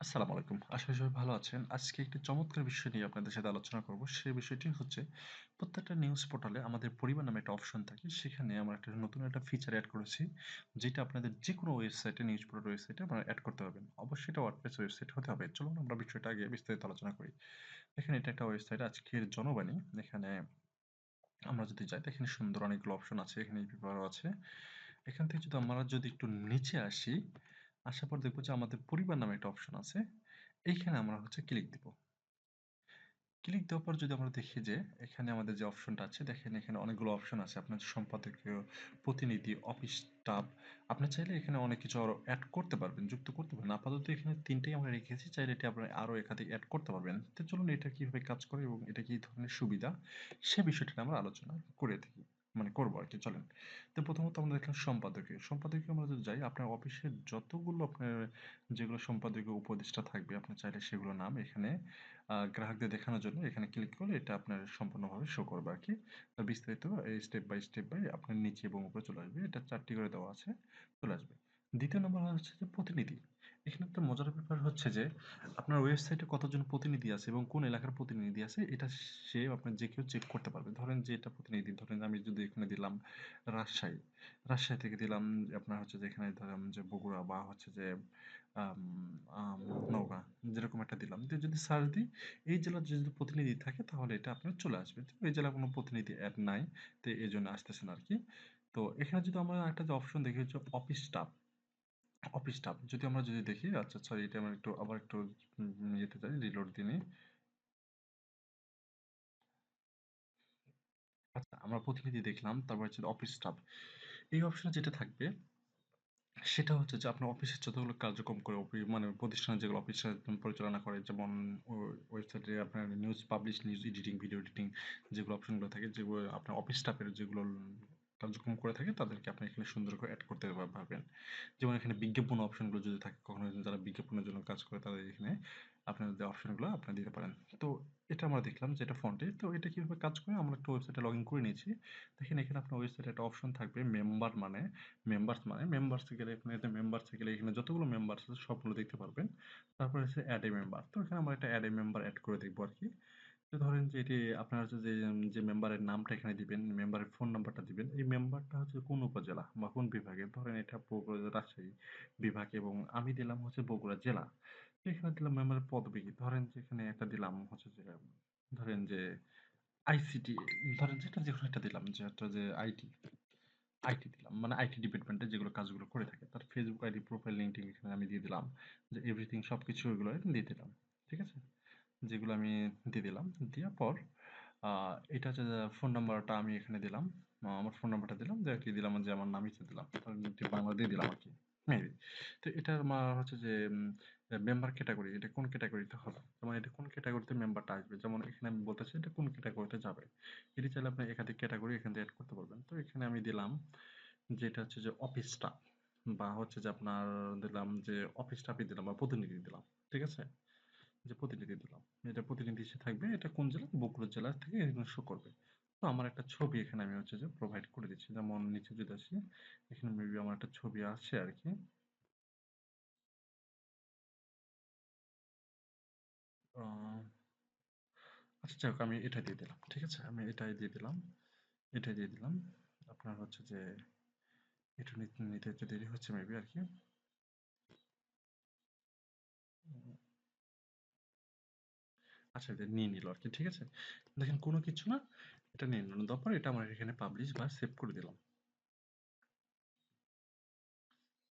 আসসালামু আলাইকুম। আশা করি সবাই ভালো আছেন। আজকে একটি চমৎকার বিষয় নিয়ে আপনাদের সাথে আলোচনা করব। সেই বিষয়টি হচ্ছে প্রত্যেকটা নিউজ পোর্টালে আমাদের পরিবার নামে একটা অপশন থাকে। সেখানে আমরা একটা নতুন একটা ফিচার অ্যাড করেছি। যেটা আপনাদের যেকোনো ওয়েবসাইটে নিউজ পোর্টাল ওয়েবসাইটে আপনারা এড করতে পারবেন। অবশ্যই এটা ওয়ার্ডপ্রেস ওয়েবসাইট হতে হবে। চলুন আমরা বিষয়টা আগে বিস্তারিত আলোচনা করি। দেখেন এটা একটা ওয়েবসাইট আজকের জনবাণী। এখানে আমরা যদি যাই দেখেন সুন্দর অনেকগুলো অপশন আছে। এখানে পেপারও আছে। এখান থেকে যদি আমরা যদি একটু নিচে আসি, আসার পর দেখব যে আমাদের পরিবার নামে একটা অপশন আছে। এইখানে আমরা হচ্ছে ক্লিক দিব। ক্লিক দেওয়ার পর যদি আমরা দেখি যে এখানে আমাদের যে অপশনটা আছে, দেখেন এখানে অনেকগুলো অপশন আছে আপনার সম্পাদকীয়, প্রতিনিধি অফিস স্টাফ আপনি চাইলে এখানে অনেক কিছু আরও অ্যাড করতে পারবেন, যুক্ত করতে পারবেন আপাতত এখানে তিনটেই আমরা রেখেছি, চাইলে এটি আপনার আরও একাধিক অ্যাড করতে পারবেন তো চলুন এটা কীভাবে কাজ করে এবং এটা কি ধরনের সুবিধা, সে বিষয়টা আমরা আলোচনা করে থাকি মানে করব আর কি চলেন। তো প্রথমত আমরা দেখলাম সম্পাদকীয়। সম্পাদকীয় আমরা যদি যাই, আপনার অফিসের যতগুলো আপনার যেগুলো সম্পাদকীয় উপদেষ্টা থাকবে, আপনি চাইলে সেগুলো নাম এখানে গ্রাহকদের দেখানোর জন্য এখানে ক্লিক করলে এটা আপনার সম্পূর্ণভাবে শো করবে আর কি বিস্তারিত স্টেপ বাই স্টেপ বাই আপনার নিচে এবং উপরে চলে আসবে। এটা চারটি করে দেওয়া আছে, চলে আসবে। দ্বিতীয় নম্বর হচ্ছে যে প্রতিনিধি। এখানে একটা মজার ব্যাপার হচ্ছে যে, আপনার ওয়েবসাইটে কতজন প্রতিনিধি আছে এবং কোন এলাকার প্রতিনিধি আছে, এটা সে আপনার যে কেউ চেক করতে পারবে। ধরেন যে এটা প্রতিনিধি, ধরেন আমি যদি এখানে দিলাম রাজশাহী। রাজশাহী থেকে দিলাম আপনার হচ্ছে যে এখানে ধরলাম যে বগুড়া বা হচ্ছে যে নওগাঁ, যেরকম একটা দিলাম। দিয়ে যদি সার্চ দিই, এই জেলার যদি প্রতিনিধি থাকে তাহলে এটা আপনার চলে আসবে। এই জেলার কোনো প্রতিনিধি অ্যাড নাই, তো এই জন্য আসতেছে না আর কি তো এখানে যদি আমরা একটা যে অপশন দেখি হচ্ছে অফিস স্টাফ অফিস স্টাফ যদি আমরা যদি দেখি আচ্ছা সরি এটা আমরা একটু, আবার একটু যেতে চাই রিলোড দিয়ে আচ্ছা আমরা প্রতিনিধি দেখলাম, তারপর হচ্ছে অফিস স্টাফ এই অপশনে যেটা থাকবে, সেটা হচ্ছে যে আপনার অফিসের যতগুলো কার্যক্রম করে মানে প্রতিষ্ঠানে যেগুলো অফিস পরিচালনা করে, যেমন ওয়েবসাইটে আপনার news publish news editing video editing যেগুলো অপশনগুলো থাকে, যেগুলো আপনার অফিস স্টাফের যেগুলো কার্যক্রম করে থাকে, তাদেরকে আপনি এখানে সুন্দর করে অ্যাড করতে পারবেন যেমন এখানে বিজ্ঞাপন অপশনগুলো যদি থাকে, কখনো যারা বিজ্ঞাপনের জন্য কাজ করে, তাদের এখানে আপনার যে অপশনগুলো আপনারা দিতে পারেন। তো এটা আমরা দেখলাম যে এটা ফন্টে তো এটা কীভাবে কাজ করে, আমরা একটা ওয়েবসাইটে লগ ইন করে নিয়েছি। দেখেন এখানে আপনার ওয়েবসাইটে একটা অপশন থাকবে মেম্বার মানে মেম্বার্স মানে মেম্বার্সে গেলে এখানে এতে মেম্বার্সে গেলে এখানে যতগুলো মেম্বার্স আছে, সবগুলো দেখতে পারবেন। তারপরে হচ্ছে অ্যাড এ মেম্বার তো এখানে আমরা একটা অ্যাড এ মেম্বার অ্যাড করে দেখব আর কি। তো ধরেন যে এটি আপনার হচ্ছে যে যে মেম্বারের নামটা এখানে দিবেন মেম্বারের ফোন নাম্বারটা দিবেন। এই মেম্বারটা হচ্ছে কোন উপজেলা বা কোন বিভাগে? ধরেন এটা বগুড়া রাজশাহী বিভাগ এবং আমি দিলাম হচ্ছে বগুড়া জেলা। এখানে দিলাম মেম্বারের পদবি। ধরেন যে এখানে একটা দিলাম হচ্ছে যে, ধরেন যে আইসিটি ধরেন যেটা যে একটা দিলাম, যে একটা যে আইটি আইটি দিলাম। মানে আইটি ডিপার্টমেন্টে যেগুলো কাজগুলো করে থাকে, তার ফেসবুক আইডি প্রোফাইল লিঙ্কটিং এখানে আমি দিয়ে দিলাম। যে এভরিথিং সব কিছু ওইগুলো দিয়ে দিলাম। ঠিক আছে? যেগুলো আমি দিয়ে দিলাম। দেওয়ার পর এটা হচ্ছে ফোন নাম্বারটা আমি এখানে দিলাম। আমার ফোন নাম্বারটা দিলাম। দিয়ে কি দিলাম? যে আমার নামই দিলাম। বাংলা দিয়ে দিলাম আর কি। মেবি তো এটার আমার হচ্ছে যে মেম্বার ক্যাটাগরি এটা কোন ক্যাটাগরিতে হবে? যেমন এটা কোন ক্যাটাগরিতে মেম্বারটা আসবে? যেমন এখানে আমি বলতেছি, এটা কোন ক্যাটাগরিতে যাবে? এটি চাইলে আপনি একাধিক ক্যাটাগরি এখান থেকে অ্যাড করতে পারবেন। তো এখানে আমি দিলাম যেটা হচ্ছে যে অফিস স্টাফ বা হচ্ছে যে আপনার দিলাম যে অফিস স্টাফই দিলাম বা প্রতিনিধি দিলাম। ঠিক আছে? যে প্রতিনিধি দিলাম। এটা প্রতিনিধি হিসেবে থাকবে, এটা কোন জেলা? বগুড়া জেলা থেকে শো করবে। তো আমার একটা ছবি এখানে আমি হচ্ছে যে প্রোভাইড করে দিচ্ছি। যেমন নিচে যদি আসি, এখানে মেবি আমার একটা ছবি আছে আর কি আচ্ছা যাই হোক আমি এটা দিয়ে দিলাম, ঠিক আছে? আমি এটাই দিয়ে দিলাম, এটাই দিয়ে দিলাম। আপনার হচ্ছে যে এটা নিতে একটু দেরি হচ্ছে মেবি আর কি আচ্ছা এটা নিয়ে নিল আর কি ঠিক আছে? দেখেন কোনো কিছু না, এটা নিয়ে নিল। তারপর এটা আমার এখানে পাবলিশ বা সেভ করে দিলাম।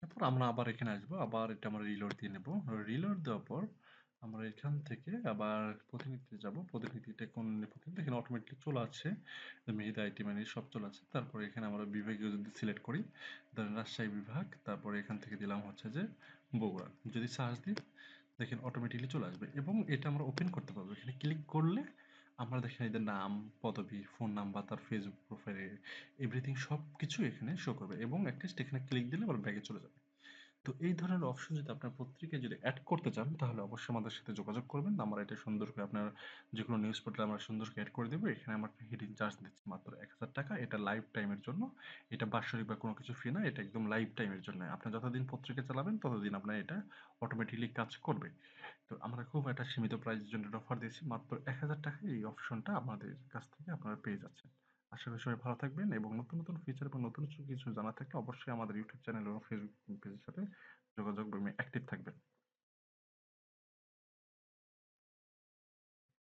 তারপর আমরা আবার এখানে আসব, আবার এটা আমরা রিলোড দিয়ে নেব। রিলোড দেওয়ার পর আমরা এখান থেকে আবার প্রতিনিধিতে যাব। প্রতিনিধিটা কোন প্রতিনিধি? এখানে অটোমেটিকলি চলে আসছে। মেহেদা আইটি মানে সব চলে আসছে। তারপরে এখানে আমরা বিভাগীয় যদি সিলেক্ট করি ধরেন রাজশাহী বিভাগ, তারপরে এখান থেকে দিলাম হচ্ছে যে বগুড়া। যদি সার্চ দিই দেখেন অটোমেটিকলি চলে আসবে এবং এটা আমরা ওপেন করতে পারব। এখানে ক্লিক করলে আমরা দেখেন এদের নাম, পদবি ফোন নাম্বার তার ফেসবুক প্রোফাইল এভরিথিং সব কিছু এখানে শো করবে এবং একটা এখানে ক্লিক দিলে আবার ব্যাগে চলে যাবে। তো এই ধরনের অপশন যদি আপনার পত্রিকায় যদি অ্যাড করতে চান তাহলে অবশ্যই আমাদের সাথে যোগাযোগ করবেন। আমরা এটা সুন্দর করে আপনার যেকোনো নিউজ পোর্টালে আমরা সুন্দর করে এড করে দেব। এখানে আমরা হিডিং চার্জ দিচ্ছি মাত্র ৳১,০০০ এটা লাইফ টাইমের জন্য। এটা বাৎসরিক বা কোনো কিছু ফি না। এটা একদম লাইফ টাইমের জন্য। আপনি যতদিন পত্রিকা চালাবেন ততদিন আপনার এটা অটোমেটিক্যালি কাজ করবে। তো আমরা খুব একটা সীমিত প্রাইসের জন্য অফার দিয়েছি। মাত্র ৳১,০০০ এই অপশনটা আমাদের কাছ থেকে আপনারা পেয়ে যাচ্ছেন। আশা করি সবাই ভালো থাকবেন এবং নতুন নতুন ফিচার এবং নতুন কিছু জানার থাকলে অবশ্যই আমাদের ইউটিউব চ্যানেল এবং ফেসবুক পেজের সাথে যোগাযোগ অ্যাক্টিভ থাকবেন।